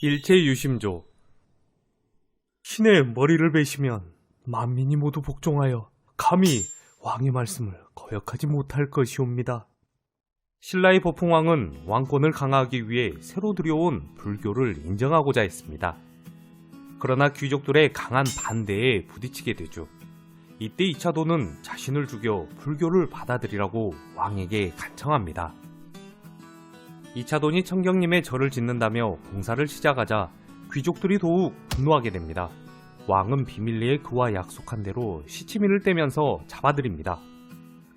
일체유심조 신의 머리를 베시면 만민이 모두 복종하여 감히 왕의 말씀을 거역하지 못할 것이옵니다. 신라의 보풍왕은 왕권을 강화하기 위해 새로 들여온 불교를 인정하고자 했습니다. 그러나 귀족들의 강한 반대에 부딪히게 되죠. 이때 이차도는 자신을 죽여 불교를 받아들이라고 왕에게 간청합니다. 이차돈이 청경님의 절을 짓는다며 봉사를 시작하자 귀족들이 더욱 분노하게 됩니다. 왕은 비밀리에 그와 약속한 대로 시치미를 떼면서 잡아들입니다.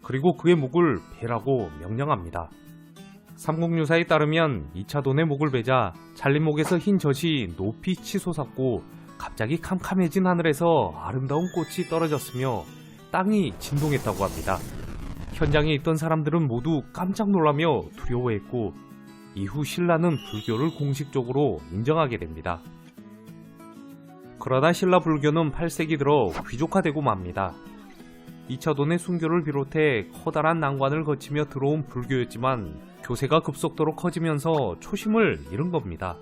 그리고 그의 목을 베라고 명령합니다. 삼국유사에 따르면 이차돈의 목을 베자 잘린 목에서 흰 젖이 높이 치솟았고 갑자기 캄캄해진 하늘에서 아름다운 꽃이 떨어졌으며 땅이 진동했다고 합니다. 현장에 있던 사람들은 모두 깜짝 놀라며 두려워했고 이후 신라는 불교를 공식적으로 인정하게 됩니다. 그러나 신라 불교는 8세기 들어 귀족화되고 맙니다. 이차돈의 순교를 비롯해 커다란 난관을 거치며 들어온 불교였지만 교세가 급속도로 커지면서 초심을 잃은 겁니다.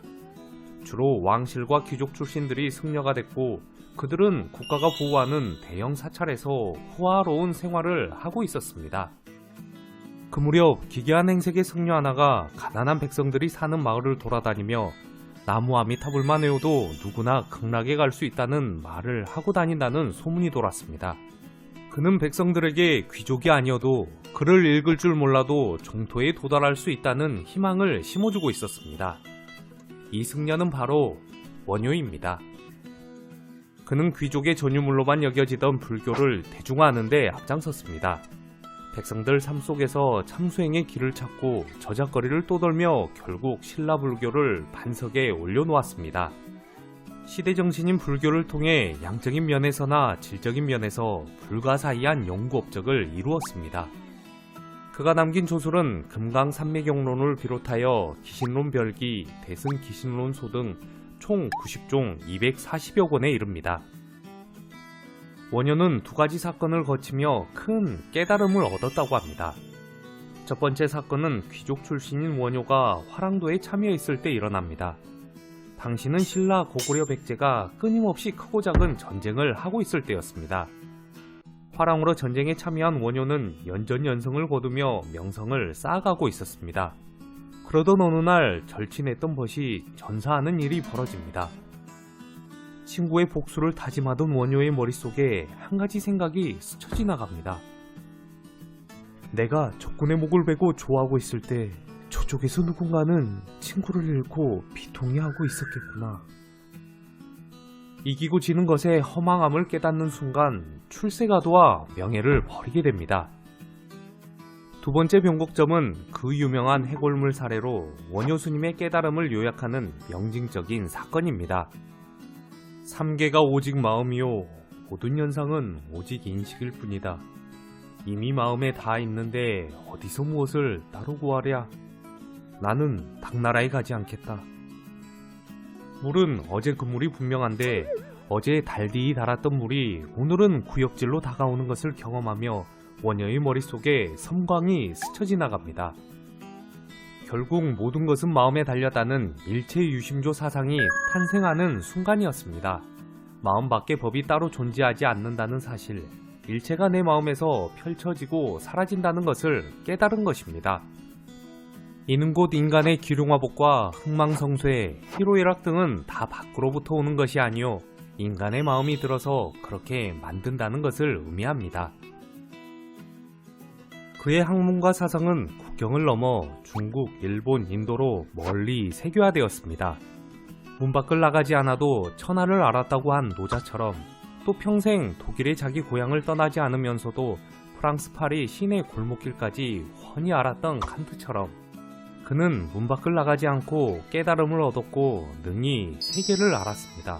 주로 왕실과 귀족 출신들이 승려가 됐고 그들은 국가가 보호하는 대형 사찰에서 호화로운 생활을 하고 있었습니다. 그 무렵 기괴한 행색의 승려 하나가 가난한 백성들이 사는 마을을 돌아다니며 나무 아미타불만 외워도 누구나 극락에 갈 수 있다는 말을 하고 다닌다는 소문이 돌았습니다. 그는 백성들에게 귀족이 아니어도 글을 읽을 줄 몰라도 종토에 도달할 수 있다는 희망을 심어주고 있었습니다. 이 승려는 바로 원효입니다. 그는 귀족의 전유물로만 여겨지던 불교를 대중화하는 데 앞장섰습니다. 백성들 삶 속에서 참수행의 길을 찾고 저작거리를 떠돌며 결국 신라불교를 반석에 올려놓았습니다. 시대 정신인 불교를 통해 양적인 면에서나 질적인 면에서 불가사의한 연구 업적을 이루었습니다. 그가 남긴 조술은 금강산매경론을 비롯하여 기신론 별기, 대승 기신론소 등 총 90종 240여 권에 이릅니다. 원효는 두 가지 사건을 거치며 큰 깨달음을 얻었다고 합니다. 첫 번째 사건은 귀족 출신인 원효가 화랑도에 참여했을 때 일어납니다. 당시는 신라 고구려 백제가 끊임없이 크고 작은 전쟁을 하고 있을 때였습니다. 화랑으로 전쟁에 참여한 원효는 연전연승을 거두며 명성을 쌓아가고 있었습니다. 그러던 어느 날 절친했던 벗이 전사하는 일이 벌어집니다. 친구의 복수를 다짐하던 원효의 머릿속에 한 가지 생각이 스쳐 지나갑니다. 내가 적군의 목을 베고 좋아하고 있을 때 저쪽에서 누군가는 친구를 잃고 비통해하고 있었겠구나. 이기고 지는 것의 허망함을 깨닫는 순간 출세가 도와 명예를 버리게 됩니다. 두 번째 변곡점은 그 유명한 해골물 사례로 원효스님의 깨달음을 요약하는 명징적인 사건입니다. 삼계가 오직 마음이요 모든 현상은 오직 인식일 뿐이다. 이미 마음에 다 있는데 어디서 무엇을 따로 구하랴? 나는 당나라에 가지 않겠다. 물은 어제 그 물이 분명한데 어제 달디이 달았던 물이 오늘은 구역질로 다가오는 것을 경험하며 원녀의 머릿속에 섬광이 스쳐 지나갑니다. 결국 모든 것은 마음에 달렸다는 일체 유심조 사상이 탄생하는 순간이었습니다. 마음 밖에 법이 따로 존재하지 않는다는 사실, 일체가 내 마음에서 펼쳐지고 사라진다는 것을 깨달은 것입니다. 이는 곧 인간의 기룡화복과 흥망성쇠, 희로애락 등은 다 밖으로부터 오는 것이 아니요 인간의 마음이 들어서 그렇게 만든다는 것을 의미합니다. 그의 학문과 사상은 국경을 넘어 중국, 일본, 인도로 멀리 세계화되었습니다. 문 밖을 나가지 않아도 천하를 알았다고 한 노자처럼 또 평생 독일의 자기 고향을 떠나지 않으면서도 프랑스 파리 시내 골목길까지 훤히 알았던 칸트처럼 그는 문 밖을 나가지 않고 깨달음을 얻었고 능히 세계를 알았습니다.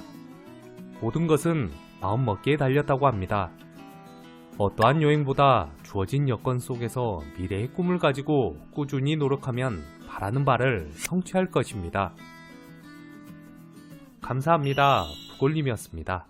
모든 것은 마음먹기에 달렸다고 합니다. 어떠한 여행보다 주어진 여건 속에서 미래의 꿈을 가지고 꾸준히 노력하면 바라는 바를 성취할 것입니다. 감사합니다. 부골님이었습니다.